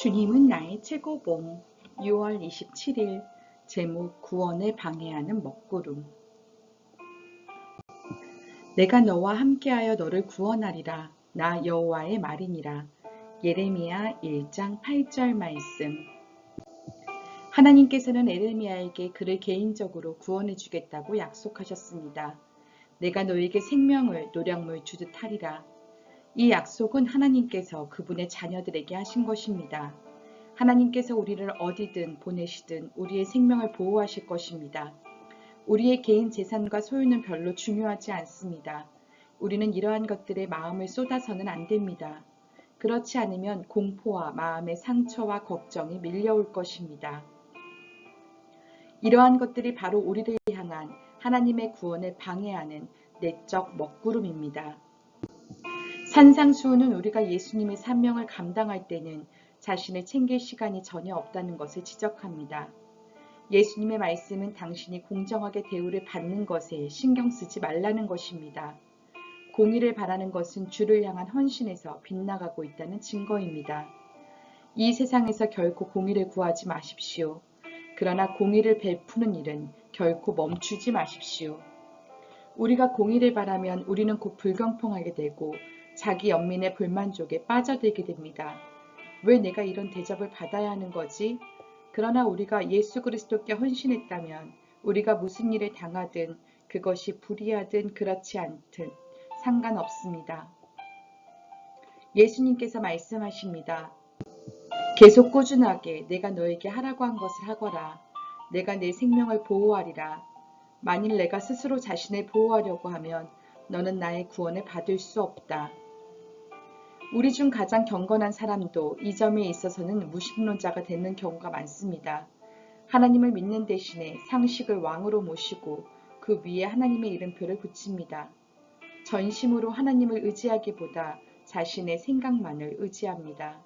주님은 나의 최고봉. 6월 27일 제목 구원을 방해하는 먹구름. 내가 너와 함께하여 너를 구원하리라. 나 여호와의 말이니라. 예레미야 1장 8절 말씀. 하나님께서는 에레미야에게 그를 개인적으로 구원해 주겠다고 약속하셨습니다. 내가 너에게 생명을 노량물 주듯 하리라. 이 약속은 하나님께서 그분의 자녀들에게 하신 것입니다. 하나님께서 우리를 어디든 보내시든 우리의 생명을 보호하실 것입니다. 우리의 개인 재산과 소유는 별로 중요하지 않습니다. 우리는 이러한 것들에 마음을 쏟아서는 안 됩니다. 그렇지 않으면 공포와 마음의 상처와 걱정이 밀려올 것입니다. 이러한 것들이 바로 우리를 향한 하나님의 구원을 방해하는 내적 먹구름입니다. 산상수훈은 우리가 예수님의 산명을 감당할 때는 자신을 챙길 시간이 전혀 없다는 것을 지적합니다. 예수님의 말씀은 당신이 공정하게 대우를 받는 것에 신경 쓰지 말라는 것입니다. 공의를 바라는 것은 주를 향한 헌신에서 빗나가고 있다는 증거입니다. 이 세상에서 결코 공의를 구하지 마십시오. 그러나 공의를 베푸는 일은 결코 멈추지 마십시오. 우리가 공의를 바라면 우리는 곧 불경통하게 되고 자기 연민의 불만족에 빠져들게 됩니다. 왜 내가 이런 대접을 받아야 하는 거지? 그러나 우리가 예수 그리스도께 헌신했다면 우리가 무슨 일을 당하든 그것이 불의하든 그렇지 않든 상관없습니다. 예수님께서 말씀하십니다. 계속 꾸준하게 내가 너에게 하라고 한 것을 하거라. 내가 내 생명을 보호하리라. 만일 내가 스스로 자신을 보호하려고 하면 너는 나의 구원을 받을 수 없다. 우리 중 가장 경건한 사람도 이 점에 있어서는 무신론자가 되는 경우가 많습니다. 하나님을 믿는 대신에 상식을 왕으로 모시고 그 위에 하나님의 이름표를 붙입니다. 전심으로 하나님을 의지하기보다 자신의 생각만을 의지합니다.